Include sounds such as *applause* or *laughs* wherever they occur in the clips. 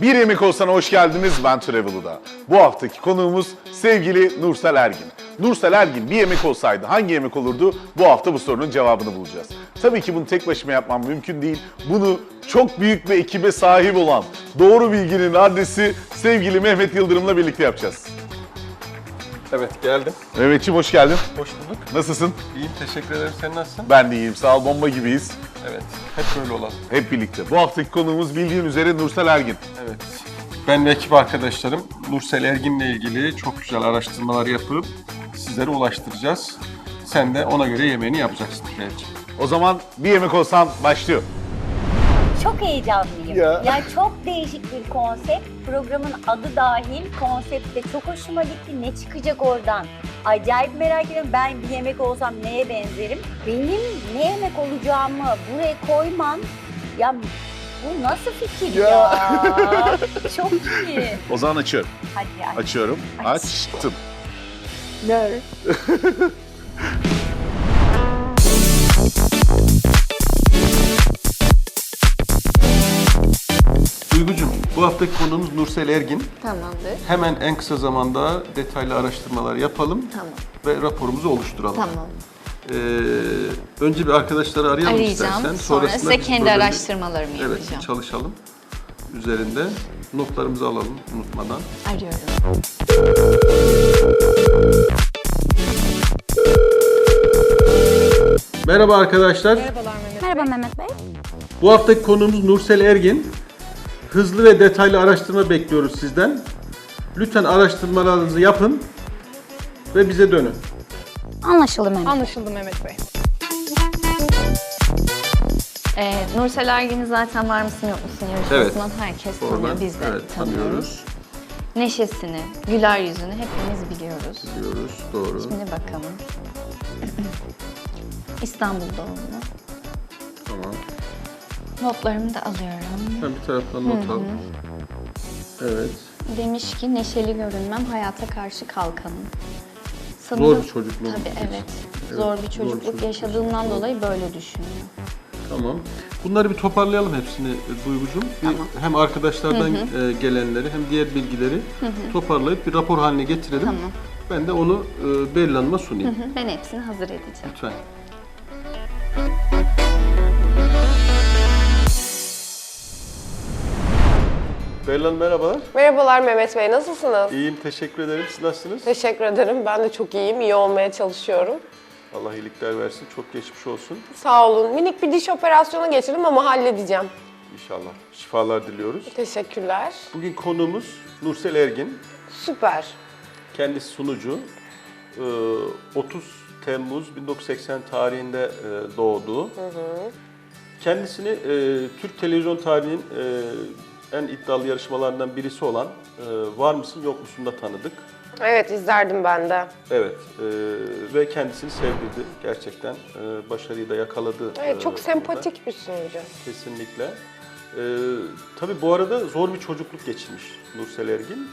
Bir Yemek Olsan'a hoş geldiniz. Ben Travel'da. Bu haftaki konuğumuz sevgili Nursel Ergin. Nursel Ergin bir yemek olsaydı hangi yemek olurdu? Bu hafta bu sorunun cevabını bulacağız. Tabii ki bunu tek başıma yapmam mümkün değil. Bunu çok büyük bir ekibe sahip olan Doğru Bilginin adresi sevgili Mehmet Yıldırım'la birlikte yapacağız. Evet geldim. Mehmetciğim hoş geldin. Hoş bulduk. Nasılsın? İyiyim teşekkür ederim. Sen nasılsın? Ben de iyiyim. Sağ ol. Bomba gibiyiz. Evet. Hep böyle olalım. Hep birlikte. Bu haftaki konuğumuz bildiğin üzere Nursel Ergin. Evet. Ben ve ekip arkadaşlarım Nursel Ergin'le ilgili çok güzel araştırmalar yapıp sizlere ulaştıracağız. Sen de ona göre yemeğini yapacaksın Mevciğim. O zaman bir yemek olsan başlıyor. Çok heyecanlıyım. Ya. Yani çok değişik bir konsept. Programın adı dahil konsept de çok hoşuma gitti. Ne çıkacak oradan? Acayip merak ediyorum. Ben bir yemek olsam neye benzerim? Benim ne yemek olacağımı buraya koyman ya bu nasıl fikir ya? *laughs* çok iyi. O zaman açıyorum. Hadi hadi. Açıyorum. Aç. Açtım. Duygucuğum *laughs* bu haftaki konuğumuz Nursel Ergin. Tamamdır. Hemen en kısa zamanda detaylı araştırmalar yapalım Tamam. ve raporumuzu oluşturalım. Tamam. Ee, önce bir arkadaşları arayalım Arayacağım. istersen. Sonra size kendi araştırmalarımı Evet, yapacağım. çalışalım. Üzerinde notlarımızı alalım unutmadan. Arıyorum. Merhaba arkadaşlar. Merhaba Mehmet Bey. Bu haftaki konuğumuz Nursel Ergin. Hızlı ve detaylı araştırma bekliyoruz sizden. Lütfen araştırmalarınızı yapın ve bize dönün. Anlaşıldı Mehmet. Anlaşıldı Mehmet Bey. Ee, Nursel Ergin'i zaten var mısın yok musun yarışmasından herkes tanıyor. Oradan, Biz de evet, tanıyoruz. tanıyoruz. Neşesini, güler yüzünü hepimiz biliyoruz. Biliyoruz, doğru. Şimdi bakalım. *clears throat* İstanbul doğumlu. Notlarımı da alıyorum. Ben bir taraftan not al. Evet. Demiş ki neşeli görünmem hayata karşı kalkanım. Zor bir çocukluk Tabii evet. Evet, Zor bir zor bir çocukluk çocukluk yaşadığından geçmiş. dolayı böyle düşünüyor. Tamam. Bunları bir toparlayalım hepsini Duygucuğum. Bir Tamam. Hem arkadaşlardan e, gelenleri hem diğer bilgileri toparlayıp bir rapor haline getirelim. Tamam. Ben de onu e, Beril Hanım'a sunayım. Hı, Ben hepsini hazır edeceğim. Lütfen. Beril Hanım merhabalar. Merhabalar Mehmet Bey, nasılsınız? İyiyim, teşekkür ederim. Siz nasılsınız? Teşekkür ederim. Ben de çok iyiyim. İyi olmaya çalışıyorum. Allah iyilikler versin. Çok geçmiş olsun. Sağ olun. Minik bir diş operasyonu geçirdim ama halledeceğim. İnşallah. Şifalar diliyoruz. Teşekkürler. Bugün konuğumuz Nursel Ergin. Süper. Kendisi sunucu. Ee, 30 Temmuz 1980 tarihinde e, doğdu. Kendisini e, Türk televizyon tarihinin e, en iddialı yarışmalarından birisi olan e, Var mısın yok musun da tanıdık. Evet, izlerdim ben de. Evet e, ve kendisini sevdirdi gerçekten. E, başarıyı da yakaladı. Evet, e, çok burada. sempatik bir sunucu. Kesinlikle. Ee, tabii bu arada zor bir çocukluk geçirmiş Nursel Ergin.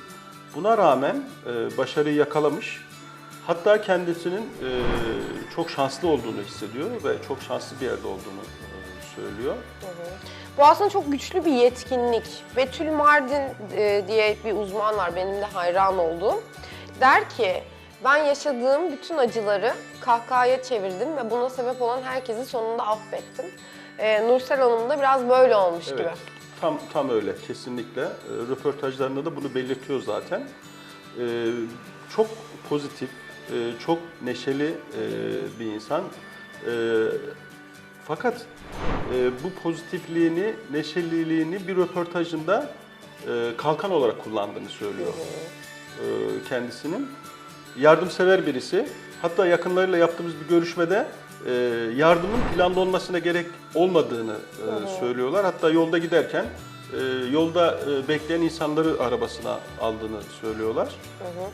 Buna rağmen e, başarıyı yakalamış. Hatta kendisinin e, çok şanslı olduğunu hissediyor ve çok şanslı bir yerde olduğunu e, söylüyor. Bu aslında çok güçlü bir yetkinlik. Betül Mardin e, diye bir uzman var benim de hayran olduğum. Der ki ben yaşadığım bütün acıları kahkahaya çevirdim ve buna sebep olan herkesi sonunda affettim. E, Nursel Hanım da biraz böyle olmuş gibi. Evet, tam tam öyle kesinlikle. E, röportajlarında da bunu belirtiyor zaten. E, çok pozitif, e, çok neşeli e, bir insan. E, fakat e, bu pozitifliğini, neşeliliğini bir röportajında e, kalkan olarak kullandığını söylüyor e, kendisinin. Yardımsever birisi. Hatta yakınlarıyla yaptığımız bir görüşmede e, yardımın planlı olmasına gerek olmadığını e, söylüyorlar. Hatta yolda giderken e, yolda e, bekleyen insanları arabasına aldığını söylüyorlar.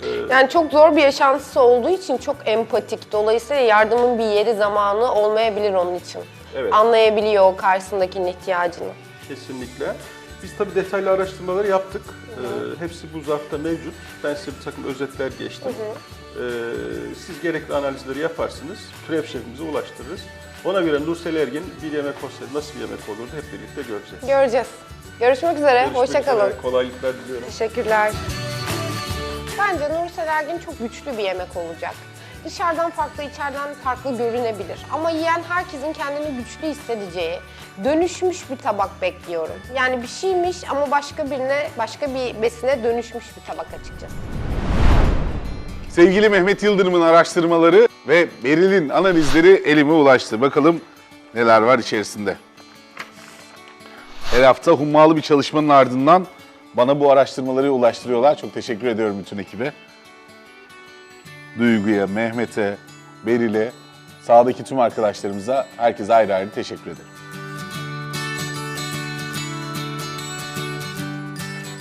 E, Yani çok zor bir yaşantısı olduğu için çok empatik. Dolayısıyla yardımın bir yeri zamanı olmayabilir onun için. Evet. Anlayabiliyor o karşısındakinin ihtiyacını. Kesinlikle. Biz tabii detaylı araştırmaları yaptık. Ee, hepsi bu zarfta mevcut. Ben size bir takım özetler geçtim. Ee, siz gerekli analizleri yaparsınız. Türev şefimize ulaştırırız. Ona göre Nursel Ergin bir yemek olsaydı nasıl bir yemek olurdu hep birlikte göreceğiz. Göreceğiz. Görüşmek üzere. Hoşçakalın. Kolaylıklar diliyorum. Teşekkürler. Bence Nursel Ergin çok güçlü bir yemek olacak. Dışarıdan farklı, içeriden farklı görünebilir. Ama yiyen herkesin kendini güçlü hissedeceği, dönüşmüş bir tabak bekliyorum. Yani bir şeymiş ama başka birine, başka bir besine dönüşmüş bir tabak açıkçası. Sevgili Mehmet Yıldırım'ın araştırmaları ve Beril'in analizleri elime ulaştı. Bakalım neler var içerisinde. Her hafta hummalı bir çalışmanın ardından bana bu araştırmaları ulaştırıyorlar. Çok teşekkür ediyorum bütün ekibe. Duygu'ya, Mehmet'e, Beril'e, sahadaki tüm arkadaşlarımıza herkese ayrı ayrı teşekkür ederim.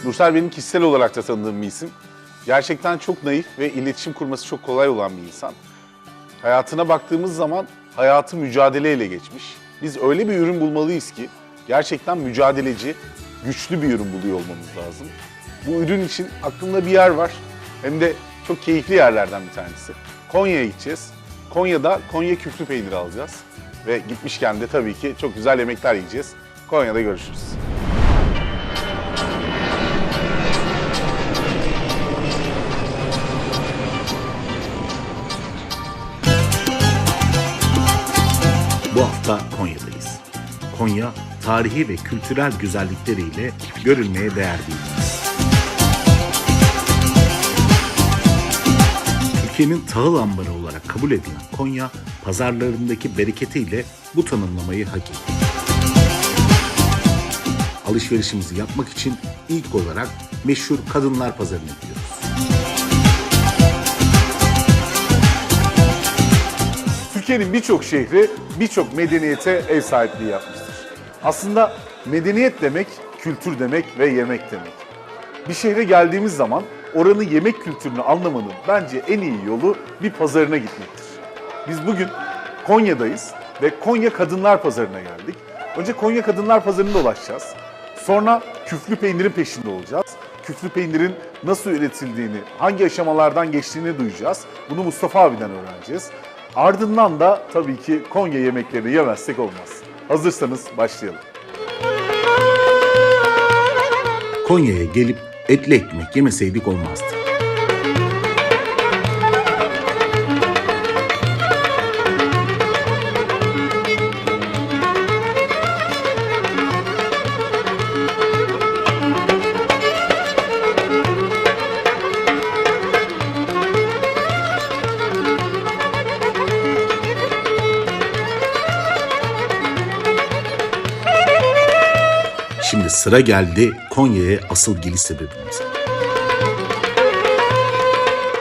Nursel benim kişisel olarak da tanıdığım bir isim. Gerçekten çok naif ve iletişim kurması çok kolay olan bir insan. Hayatına baktığımız zaman hayatı mücadeleyle geçmiş. Biz öyle bir ürün bulmalıyız ki gerçekten mücadeleci, güçlü bir ürün buluyor olmamız lazım. Bu ürün için aklımda bir yer var. Hem de çok keyifli yerlerden bir tanesi. Konya'ya gideceğiz. Konya'da Konya küflü peyniri alacağız. Ve gitmişken de tabii ki çok güzel yemekler yiyeceğiz. Konya'da görüşürüz. Bu hafta Konya'dayız. Konya, tarihi ve kültürel güzellikleriyle görülmeye değer bir il. Türkiye'nin tahıl ambarı olarak kabul edilen Konya, pazarlarındaki bereketiyle bu tanımlamayı hak etti. Alışverişimizi yapmak için ilk olarak meşhur Kadınlar Pazarı'na gidiyoruz. Türkiye'nin birçok şehri birçok medeniyete ev sahipliği yapmıştır. Aslında medeniyet demek, kültür demek ve yemek demek. Bir şehre geldiğimiz zaman oranın yemek kültürünü anlamanın bence en iyi yolu bir pazarına gitmektir. Biz bugün Konya'dayız ve Konya Kadınlar Pazarı'na geldik. Önce Konya Kadınlar Pazarı'nda dolaşacağız. Sonra küflü peynirin peşinde olacağız. Küflü peynirin nasıl üretildiğini, hangi aşamalardan geçtiğini duyacağız. Bunu Mustafa abiden öğreneceğiz. Ardından da tabii ki Konya yemeklerini yemezsek olmaz. Hazırsanız başlayalım. Konya'ya gelip etli ekmek yemeseydik olmazdı. Sıra geldi Konya'ya asıl geliş sebebimize.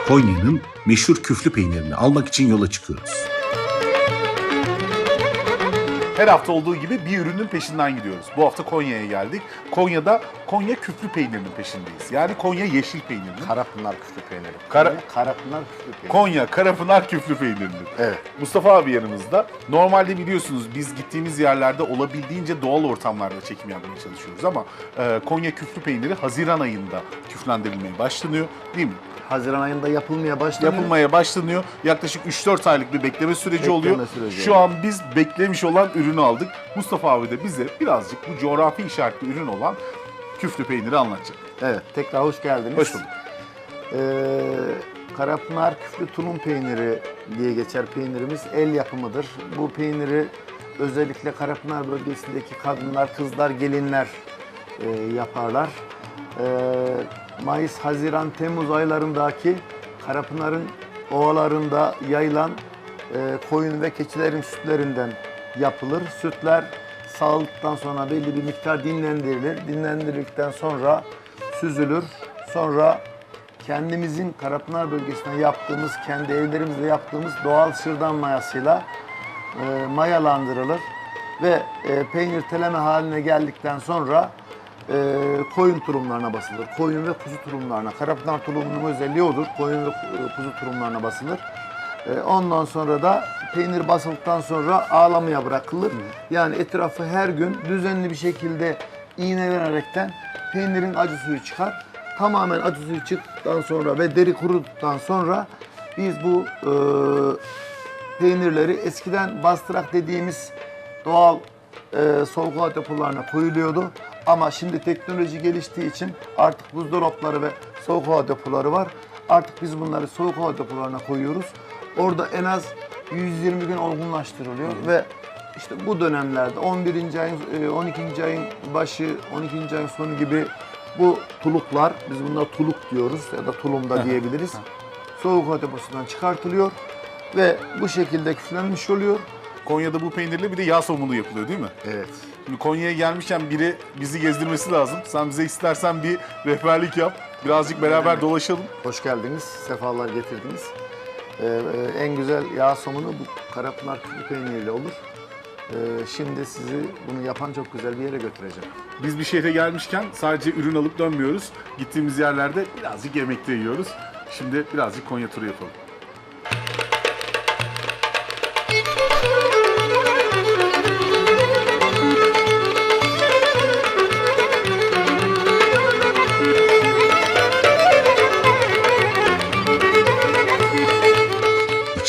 Konya'nın meşhur küflü peynirini almak için yola çıkıyoruz. Her hafta olduğu gibi bir ürünün peşinden gidiyoruz. Bu hafta Konya'ya geldik. Konya'da Konya küflü peynirinin peşindeyiz. Yani Konya yeşil peynirinin. Karapınar küflü peyniri. Kara- Karapınar küflü peyniri. Konya Karapınar küflü peynirinin. Evet. Mustafa abi yanımızda. Normalde biliyorsunuz biz gittiğimiz yerlerde olabildiğince doğal ortamlarda çekim yapmaya çalışıyoruz ama e, Konya küflü peyniri Haziran ayında küflendirilmeye başlanıyor değil mi? Haziran ayında yapılmaya başlanıyor. Yapılmaya başlanıyor. Yaklaşık 3-4 aylık bir bekleme süreci Bekleme oluyor. süreci, Şu evet. an biz beklemiş olan ürünü aldık. Mustafa abi de bize birazcık bu coğrafi işaretli ürün olan küflü peyniri anlatacak. Evet, tekrar hoş geldiniz. Hoş bulduk. Ee, Karapınar küflü tulum peyniri diye geçer peynirimiz. El yapımıdır. Bu peyniri özellikle Karapınar bölgesindeki kadınlar, kızlar, gelinler e, yaparlar. Ee, Mayıs, Haziran, Temmuz aylarındaki Karapınar'ın ovalarında yayılan e, koyun ve keçilerin sütlerinden yapılır. Sütler sağıldıktan sonra belli bir miktar dinlendirilir. Dinlendirildikten sonra süzülür. Sonra kendimizin Karapınar bölgesinde yaptığımız, kendi evlerimizde yaptığımız doğal şırdan mayasıyla e, mayalandırılır ve e, peynir teleme haline geldikten sonra e, koyun tulumlarına basılır. Koyun ve kuzu tulumlarına. Karapınar tulumunun özelliği odur. Koyun ve ku- kuzu tulumlarına basılır. E, ondan sonra da peynir basıldıktan sonra ağlamaya bırakılır. Yani etrafı her gün düzenli bir şekilde iğnelenerekten peynirin acı suyu çıkar. Tamamen acı suyu çıktıktan sonra ve deri kuruduktan sonra biz bu e, peynirleri eskiden bastırak dediğimiz doğal e, soğuk hava depolarına koyuluyordu. Ama şimdi teknoloji geliştiği için artık buzdolapları ve soğuk hava depoları var. Artık biz bunları soğuk hava depolarına koyuyoruz. Orada en az 120 gün olgunlaştırılıyor ve işte bu dönemlerde 11. ayın, e, 12. ayın başı, 12. ayın sonu gibi bu tuluklar, biz bunlara tuluk diyoruz ya da tulum da diyebiliriz. Soğuk hava deposundan çıkartılıyor ve bu şekilde küflenmiş oluyor. Konya'da bu peynirle bir de yağ somunu yapılıyor değil mi? Evet. Şimdi Konya'ya gelmişken biri bizi gezdirmesi lazım. Sen bize istersen bir rehberlik yap. Birazcık beraber dolaşalım. Hoş geldiniz, sefalar getirdiniz. Ee, e, en güzel yağ somunu bu Karapınar küflü peyniriyle olur. Ee, şimdi sizi bunu yapan çok güzel bir yere götüreceğim. Biz bir şehre gelmişken sadece ürün alıp dönmüyoruz. Gittiğimiz yerlerde birazcık yemek de yiyoruz. Şimdi birazcık Konya turu yapalım.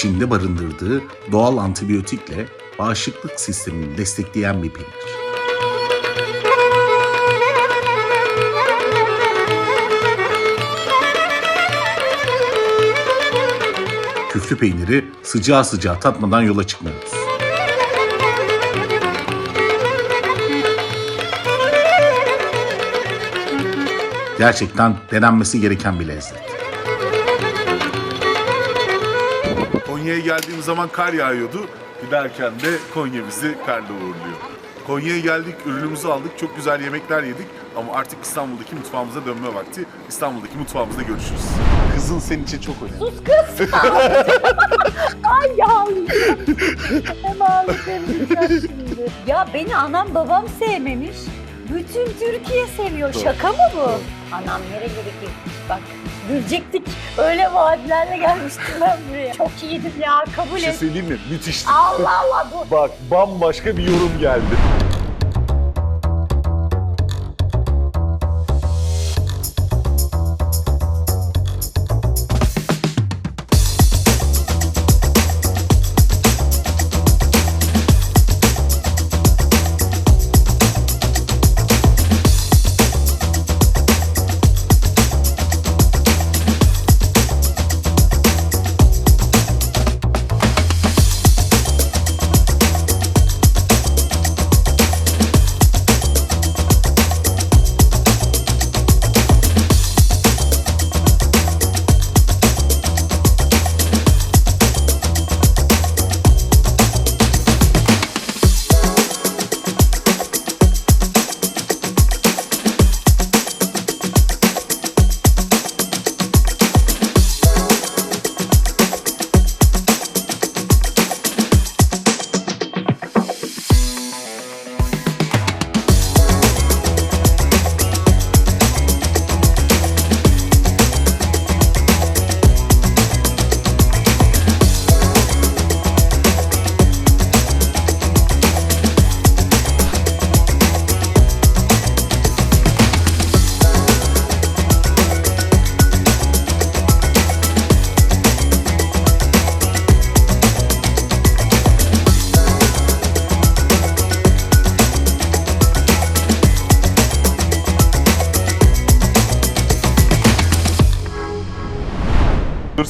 İçinde barındırdığı doğal antibiyotikle bağışıklık sistemini destekleyen bir peynir. Küflü peyniri sıcağı sıcağı tatmadan yola çıkmıyoruz. Gerçekten denenmesi gereken bir lezzet. Konya'ya geldiğimiz zaman kar yağıyordu. Giderken de Konya bizi karla uğurluyor. Konya'ya geldik, ürünümüzü aldık, çok güzel yemekler yedik. Ama artık İstanbul'daki mutfağımıza dönme vakti. İstanbul'daki mutfağımızda görüşürüz. Kızın senin için çok önemli. Sus kız. *laughs* Ay ya. Hem ağlayacağım şimdi. Ya beni anam babam sevmemiş. Bütün Türkiye seviyor. Şaka mı bu? Anam nerelere gitmiş bak. Gülecektik. Öyle vaatlerle gelmiştim ben buraya. Çok iyiydim ya kabul Bir şey et. söyleyeyim mi? Müthişti. Allah Allah bu. Bak bambaşka bir yorum geldi.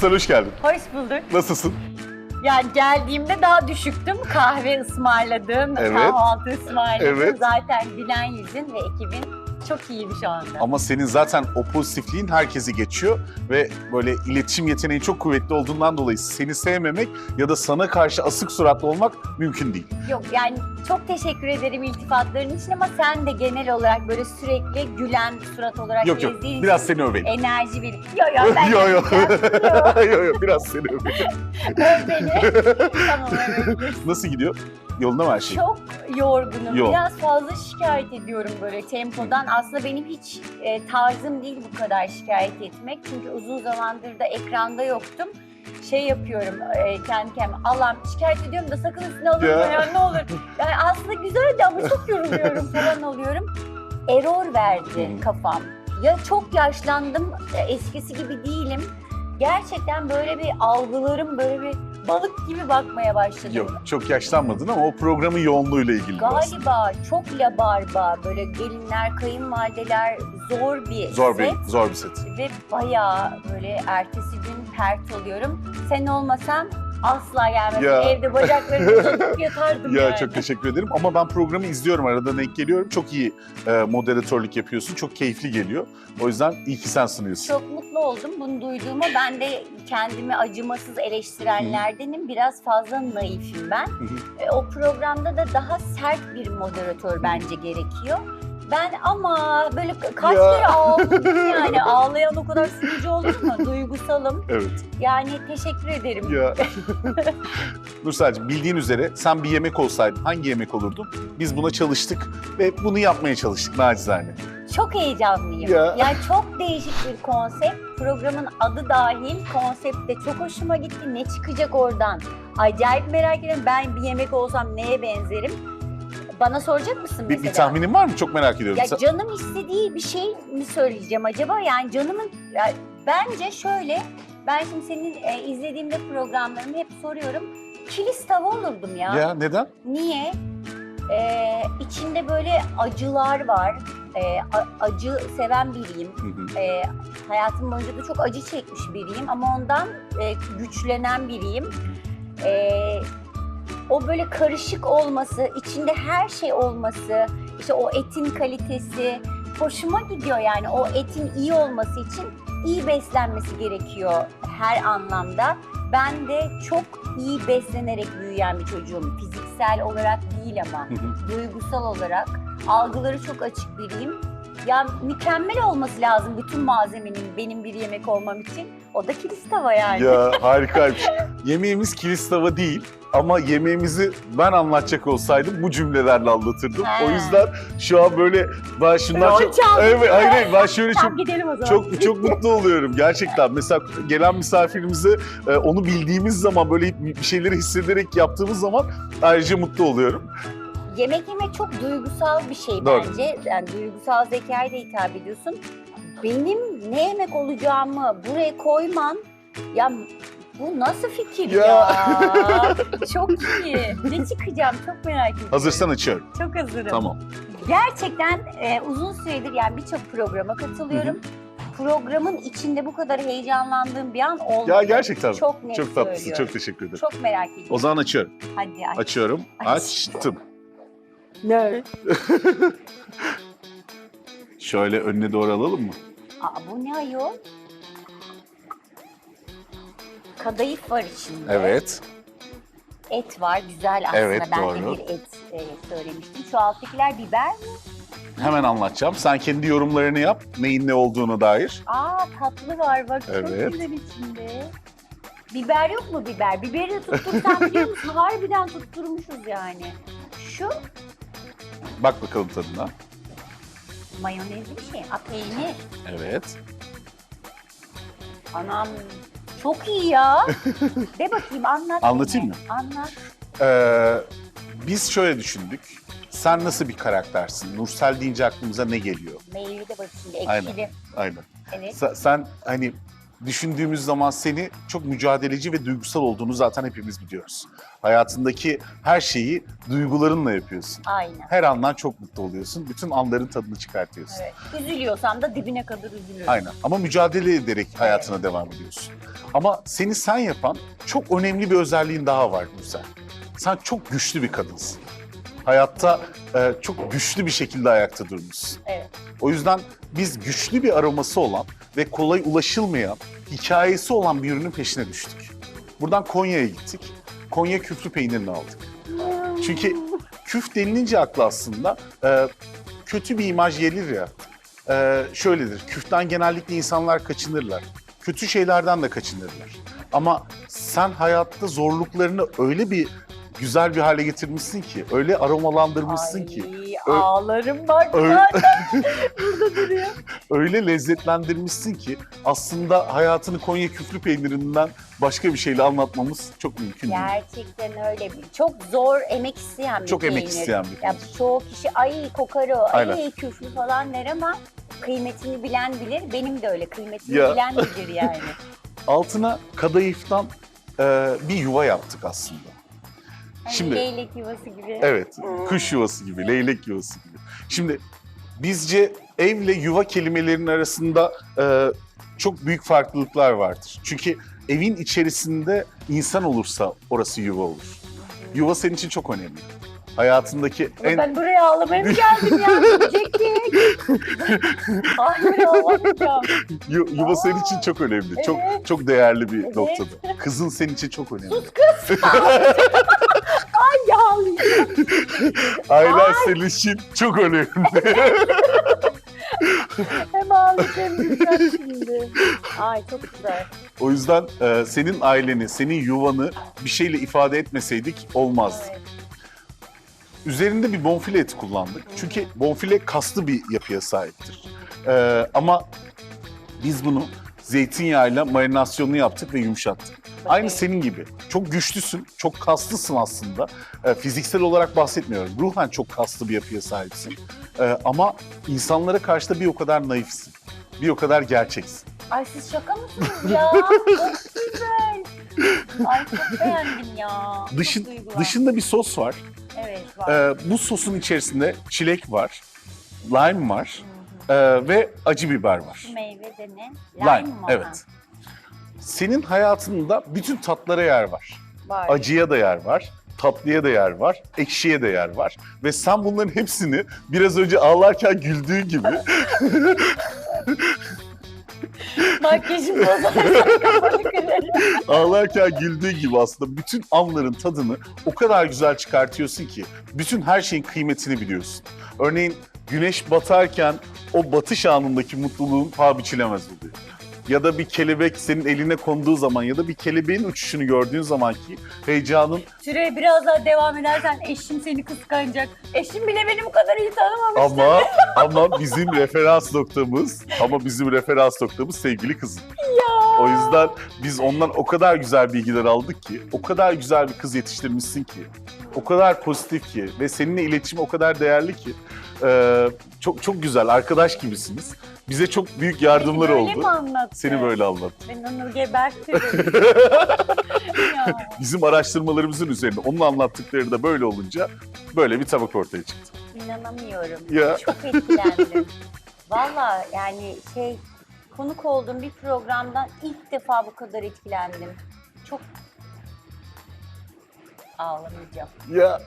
Nursel hoş geldin. Hoş bulduk. Nasılsın? Yani geldiğimde daha düşüktüm. Kahve ısmarladım, Evet. kahvaltı ısmarladım. Evet. Zaten gülen yüzün ve ekibin çok iyiyim şu anda. Ama senin zaten o pozitifliğin herkesi geçiyor ve böyle iletişim yeteneğin çok kuvvetli olduğundan dolayı seni sevmemek ya da sana karşı asık suratlı olmak mümkün değil. Yok yani çok teşekkür ederim iltifatların için ama sen de genel olarak böyle sürekli gülen surat olarak Yok yok gezdiğin biraz için seni öveyim. enerji bir. Yo yo ben *laughs* Yo yo. yapmayacağım. *laughs* yo yo biraz seni öveyim. *laughs* Öv beni. tamam övebilirsin. Nasıl gidiyor? Yolunda mı her şey? Çok yorgunum. Yok. Biraz fazla şikayet ediyorum böyle tempodan. Aslında benim hiç e, tarzım değil bu kadar şikayet etmek. Çünkü uzun zamandır da ekranda yoktum. Şey yapıyorum e, kendi kendime. Allah'ım şikayet ediyorum da sakın üstüne alınma Ya. ya. ne olur. *laughs* Yani aslında güzeldi ama çok yoruluyorum *laughs* falan oluyorum. Error verdi kafam. Ya çok yaşlandım, e, eskisi gibi değilim. Gerçekten böyle bir algılarım böyle bir balık gibi bakmaya başladım. Yok çok yaşlanmadın ama o programın yoğunluğuyla ilgili. Galiba çok labarba böyle gelinler, kayınvalideler zor bir Zor bir, set. zor bir set. Ve bayağı böyle ertesi gün pert oluyorum. Sen olmasan asla gelmezdim. Ya. Evde bacaklarımı uzatıp *laughs* yatardım Ya yani. çok teşekkür ederim ama ben programı izliyorum arada denk geliyorum. Çok iyi e, moderatörlük yapıyorsun. Çok keyifli geliyor. O yüzden iyi ki sen sunuyorsun. Çok mutlu oldum bunu duyduğuma. Ben de kendimi acımasız eleştirenlerdenim. Biraz fazla naifim ben. E, o programda da daha sert bir moderatör bence gerekiyor. Ben ama böyle kaç Ya. kere ağladım *laughs* yani. Ağlayan o kadar sunucu olur mu? Duygusalım. Evet. Yani teşekkür ederim. Ya. *laughs* Nursel'cim bildiğin üzere sen bir yemek olsaydın hangi yemek olurdun? Biz buna çalıştık ve bunu yapmaya çalıştık nacizane. Çok heyecanlıyım. Ya. Yani çok değişik bir konsept. Programın adı dahil. Konsept de çok hoşuma gitti. Ne çıkacak oradan? Acayip merak ediyorum. Ben bir yemek olsam neye benzerim? Bana soracak mısın Bir, mesela? bir tahminin var mı? Çok merak ediyorum. Ya canım istediği bir şey mi söyleyeceğim acaba? Yani canımın ya bence şöyle ben şimdi senin e, izlediğimde programlarını hep soruyorum. Kilis tava olurdum ya. ya neden? Niye? Ee, içinde böyle acılar var. Ee, a- acı seven biriyim. Hı hı. Ee, hayatım boyunca da çok acı çekmiş biriyim ama ondan e, güçlenen biriyim. Ee, o böyle karışık olması, içinde her şey olması, işte o etin kalitesi hoşuma gidiyor yani. O etin iyi olması için iyi beslenmesi gerekiyor her anlamda. Ben de çok iyi beslenerek büyüyen bir çocuğum. Fiziksel olarak değil ama duygusal olarak algıları çok açık biriyim. Ya mükemmel olması lazım bütün malzemenin benim bir yemek olmam için. O da kilis tava yani. Ya *laughs* harikaymış. Yemeğimiz kilis tava değil ama yemeğimizi ben anlatacak olsaydım bu cümlelerle anlatırdım. Ha. O yüzden şu an böyle ben şundan çok... Evet, hayır, hayır ben şöyle çok çok çok mutlu oluyorum gerçekten. Mesela gelen misafirimize onu bildiğimiz zaman böyle bir şeyleri hissederek yaptığımız zaman ayrıca mutlu oluyorum. Yemek yemek çok duygusal bir şey Doğru. bence. Yani duygusal zekaya da hitap ediyorsun. Benim ne yemek olacağımı buraya koyman ya bu nasıl fikir ya? Ya. *laughs* çok iyi. Ne çıkacağım çok merak ediyorum. Hazırsan açıyorum. Çok hazırım. Tamam. Gerçekten e, uzun süredir yani birçok programa katılıyorum. Programın içinde bu kadar heyecanlandığım bir an olmadı. Ya gerçekten Çok net çok tatlısın. Çok teşekkür ederim. Çok merak ediyorum. O zaman açıyorum. Hadi aç. Açıyorum. Aç. Açtım. Ne? *laughs* Şöyle önüne doğru alalım mı? Aa, bu ne ayol? Kadayıf var içinde. Evet. Et var, güzel aslında. Evet, ben doğru. de bir et e, söylemiştim. Şu alttakiler biber mi? Hemen anlatacağım. Sen kendi yorumlarını yap. Neyin ne olduğuna dair. Aa tatlı var bak Evet. çok güzel içinde. Biber yok mu biber? Biberi de tuttursan biliyor musun? *laughs* Harbiden tutturmuşuz yani. Şu Bak bakalım tadına. mayonezli bir şey. Aa, peynir. Evet. Anam çok iyi ya. *laughs* De bakayım anlat. Anlatayım beni. Anlat. Ee, biz şöyle düşündük. Sen nasıl bir karaktersin? Nursel deyince aklımıza ne geliyor? Meyve de bak şimdi Aynen. ekşili. Aynen. Evet. Sen, sen hani düşündüğümüz zaman seni çok mücadeleci ve duygusal olduğunu zaten hepimiz biliyoruz. Hayatındaki her şeyi duygularınla yapıyorsun. Aynen. Her andan çok mutlu oluyorsun. Bütün anların tadını çıkartıyorsun. Evet. Üzülüyorsam da dibine kadar üzülürüm. Aynen. Ama mücadele ederek hayatına devam ediyorsun. Ama seni sen yapan çok önemli bir özelliğin daha var Nursel. Sen çok güçlü bir kadınsın. Hayatta e, çok güçlü bir şekilde ayakta durmuşsun. Evet. O yüzden biz güçlü bir aroması olan ve kolay ulaşılmayan, hikayesi olan bir ürünün peşine düştük. Buradan Konya'ya gittik. Konya küflü peynirini aldık. Çünkü küf denilince aklı aslında e, kötü bir imaj gelir ya. E, şöyledir, küften genellikle insanlar kaçınırlar. Kötü şeylerden de kaçınırlar. Ama sen hayatta zorluklarını öyle bir güzel bir hale getirmişsin ki, öyle aromalandırmışsın ki, Ay, ağlarım bak Öyle-. *laughs* Burada duruyor. öyle lezzetlendirmişsin ki aslında hayatını Konya küflü peynirinden başka bir şeyle anlatmamız çok mümkün değil. Gerçekten öyle bir. Çok zor, emek isteyen bir Çok emek peynir. isteyen bir Ya çoğu kişi ay kokar o, Aynen. ay küflü falan der ama kıymetini bilen bilir. Benim de öyle kıymetini Ya. bilen bilir yani. *laughs* Altına kadayıftan e, bir yuva yaptık aslında. Hani Şimdi- leylek yuvası gibi. Evet, kuş yuvası gibi, leylek yuvası gibi. Şimdi bizce evle yuva kelimelerinin arasında e, çok büyük farklılıklar vardır. Çünkü evin içerisinde insan olursa orası yuva olur. Yuva senin için çok önemli. Hayatındaki en Ben buraya ağlamaya mı geldim ya? *laughs* Diyecektik. Hayır ağlamayacağım. yu- yuva senin için çok önemli. Çok Evet. çok değerli bir noktada. Kızın senin için çok önemli. Sus kız. *laughs* Ay ağlayacağım. Ailen senin için çok önemli. *laughs* Hem ağlayacağım güzel şimdi. Ay çok güzel. O yüzden e, senin aileni, senin yuvanı bir şeyle ifade etmeseydik olmazdı. Evet. Üzerinde bir bonfile eti kullandık. Çünkü bonfile kaslı bir yapıya sahiptir. E, ama biz bunu zeytinyağıyla marinasyonunu yaptık ve yumuşattık. Aynı senin gibi. Çok güçlüsün, çok kaslısın aslında. E, fiziksel olarak bahsetmiyorum. Ruhen çok kaslı bir yapıya sahipsin. E, ama insanlara karşı da bir o kadar naifsin. Bir o kadar gerçeksin. Ay siz şaka mısınız ya? Çok güzel. Ay çok beğendim ya. Çok Dışın, duygulandım. dışında bir sos var. Evet var. Ee, bu sosun içerisinde çilek var, lime var ee, ve acı biber var. Meyve de ne? Lime, mı? evet. Senin hayatında bütün tatlara yer var. Var. Acıya da yer var, tatlıya da yer var, ekşiye de yer var. Ve sen bunların hepsini biraz önce ağlarken güldüğün gibi *laughs* Makyajım ağlarken güldüğün gibi aslında bütün anların tadını o kadar güzel çıkartıyorsun ki bütün her şeyin kıymetini biliyorsun. Örneğin güneş batarken o batış anındaki mutluluğun paha biçilemez oluyor. Ya da bir kelebek senin eline konduğu zaman ya da bir kelebeğin uçuşunu gördüğün zamanki heyecanın Süre biraz daha devam edersen eşim seni kıskanacak. Eşim bile beni bu kadar iyi tanımamış. ama ama bizim referans noktamız ama bizim referans noktamız sevgili kızım. O yüzden biz ondan o kadar güzel bilgiler aldık ki, o kadar güzel bir kız yetiştirmişsin ki, o kadar pozitif ki ve seninle iletişim o kadar değerli ki e, çok çok güzel arkadaş gibisiniz. Bize çok büyük yardımlar Böyle oldu. mi? Seni böyle anlat. Ben onu gebertirim. ya. *laughs* Bizim araştırmalarımızın üzerine onun anlattıkları da böyle olunca böyle bir tabak ortaya çıktı. İnanamıyorum. Ya. Çok etkilendim. Valla yani şey konuk olduğum bir programdan ilk defa bu kadar etkilendim. Çok ağlamayacağım. Ya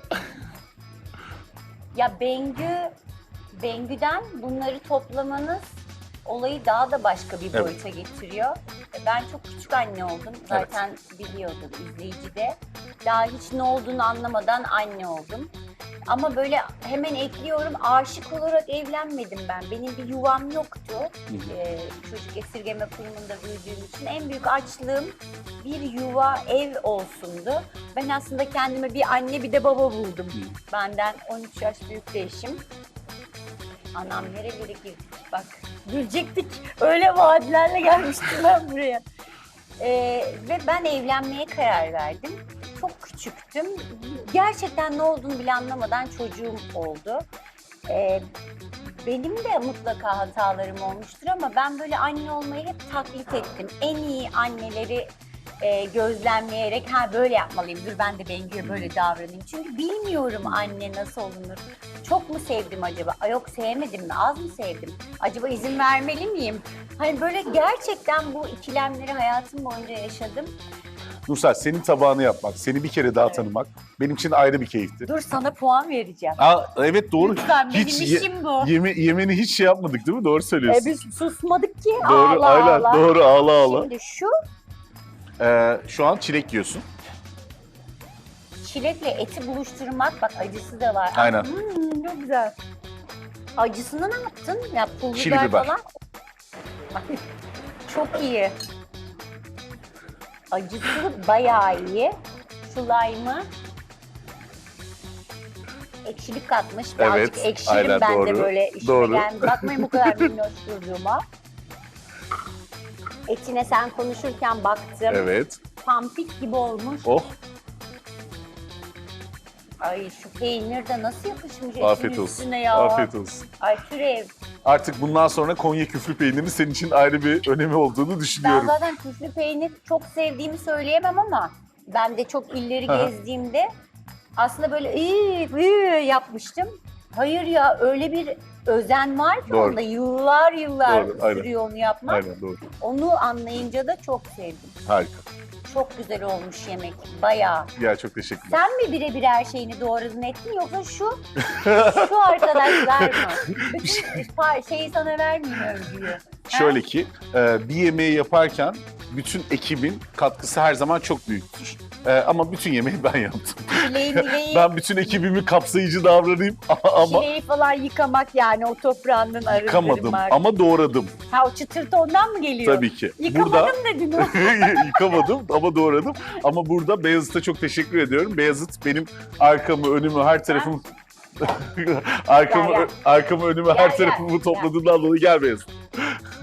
Ya Bengü, Bengü'den bunları toplamanız olayı daha da başka bir boyuta getiriyor. E, Ben çok küçük anne oldum. Zaten biliyordur izleyici de. Daha hiç ne olduğunu anlamadan anne oldum. Ama böyle hemen ekliyorum aşık olarak evlenmedim ben. Benim bir yuvam yoktu. Ee, çocuk esirgeme kurumunda büyüdüğüm için en büyük açlığım bir yuva, ev olsundu. Ben aslında kendime bir anne bir de baba buldum. Benden 13 yaş büyük de eşim. Anam nerelere girdik bak. Gülecektik. Öyle vaatlerle gelmiştim ben buraya. Ee, ve ben evlenmeye karar verdim. Çok küçüktüm. Gerçekten ne olduğunu bile anlamadan çocuğum oldu. Ee, benim de mutlaka hatalarım olmuştur ama ben böyle anne olmayı hep taklit ettim. En iyi anneleri e, gözlemleyerek ha böyle yapmalıyım dur ben de Bengü'ye böyle davranayım. Çünkü bilmiyorum anne nasıl olunur. Çok mu sevdim acaba? Ay yok sevmedim mi? Az mı sevdim? Acaba izin vermeli miyim? Hani böyle gerçekten bu ikilemleri hayatım boyunca yaşadım. Nursel senin tabağını yapmak, seni bir kere daha tanımak benim için ayrı bir keyifti. Dur sana puan vereceğim. Aa, evet doğru. Lütfen benim Hiç ye- işim bu. Yeme, yemeni hiç şey yapmadık değil mi? Doğru E söylüyorsun. biz susmadık ki. Doğru, ağla aynen. ağla. Doğru, ağla ağla. Şimdi şu Ee, şu an çilek yiyorsun. çilekle eti buluşturmak bak acısı da var. Aynen. Hmm, çok güzel. Acısını ne yaptın? Ya pul Çili biber, biber. falan. Çok iyi. Acısı bayağı iyi. Şu lime'ı ekşilik katmış. Birazcık Evet, ekşirim aynen, ben de doğru. böyle işime Doğru. gelmiş. Bakmayın bu kadar *laughs* minnoş durduğuma. Etine sen konuşurken baktım. Evet. Pampik gibi olmuş. Oh, Ay şu peynir de nasıl yapışmış etin afiyet olsun. üstüne ya. Afiyet olsun. Ay türev. Artık bundan sonra Konya küflü peynirinin senin için ayrı bir önemi olduğunu Ben düşünüyorum. zaten küflü peynir çok sevdiğimi söyleyemem ama Ben de çok illeri gezdiğimde aslında böyle iyi, iyi yapmıştım. Hayır ya öyle bir özen var ki Doğru. onda yıllar yıllar Doğru, aynen. sürüyor onu yapmak. Aynen doğru. Onu anlayınca da çok sevdim. Harika. Çok güzel olmuş yemek. Bayağı. Ya çok teşekkürler. Sen mi birebir her şeyini doğradın ettin yoksa şu *laughs* şu arkadaşlar mı? Bütün pa- şeyi sana vermeyeyim övgüyü. Şöyle ki e, bir yemeği yaparken bütün ekibin katkısı her zaman çok büyüktür. E, ama bütün yemeği ben yaptım. Çileği mileği, *laughs* Ben bütün ekibimi kapsayıcı davranayım *laughs* ama çileği falan yıkamak yani o toprağından yıkamadım arındırmak. ama doğradım Ha o çıtırtı ondan mı geliyor? tabii ki. Yıkamadım Burada dedin o. *laughs* yıkamadım ama doğradım. Ama burada Beyazıt'a çok teşekkür ediyorum. Beyazıt benim arkamı, önümü, her tarafımı arkamı, Gel, arkamı, önümü, Gel, her tarafımı topladığından dolayı gel Beyazıt.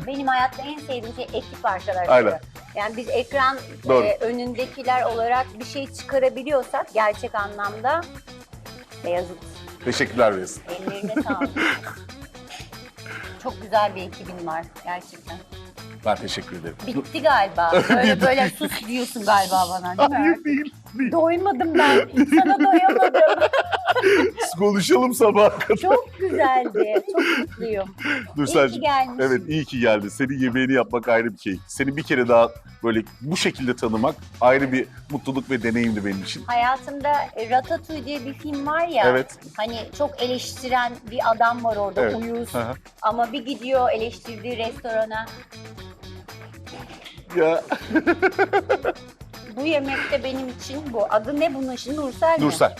Benim hayatta en sevdiğim şey ekip arkadaşları. Aynen. Yani biz ekran Doğru. e, önündekiler olarak bir şey çıkarabiliyorsak gerçek anlamda Beyazıt Teşekkürler Beyazıt. ellerine sağlık. *laughs* Çok güzel bir ekibin var gerçekten. Ben teşekkür ederim. Bitti galiba. *laughs* Böyle böyle sus diyorsun galiba bana değil mi? Hayır değil. değil. Doymadım ben. Sana doyamadım. *laughs* Konuşalım sabah kadar. Çok güzeldi. Çok mutluyum. İyi Nursel'cim. ki gelmişsin. Evet iyi ki geldin. Senin yemeğini yapmak ayrı bir keyif. Seni bir kere daha böyle bu şekilde tanımak ayrı bir mutluluk ve deneyimdi benim için. Hayatımda e, Ratatouille diye bir film var ya. Evet. Hani çok eleştiren bir adam var orada Evet. uyuz. Hı. Ama bir gidiyor eleştirdiği restorana. ya Bu yemek de benim için bu. Adı ne bunun şimdi? Nursel mi? Nursel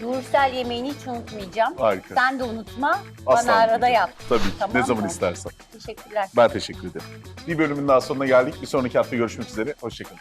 Nursel yemeğini hiç unutmayacağım. harika. Sen de unutma. Asla Bana arada yap. Tabii ki. Tamam ne zaman mı? istersen. Teşekkürler. Ben teşekkür ederim. Bir bölümün daha sonuna geldik. Bir sonraki hafta görüşmek üzere. Hoşçakalın.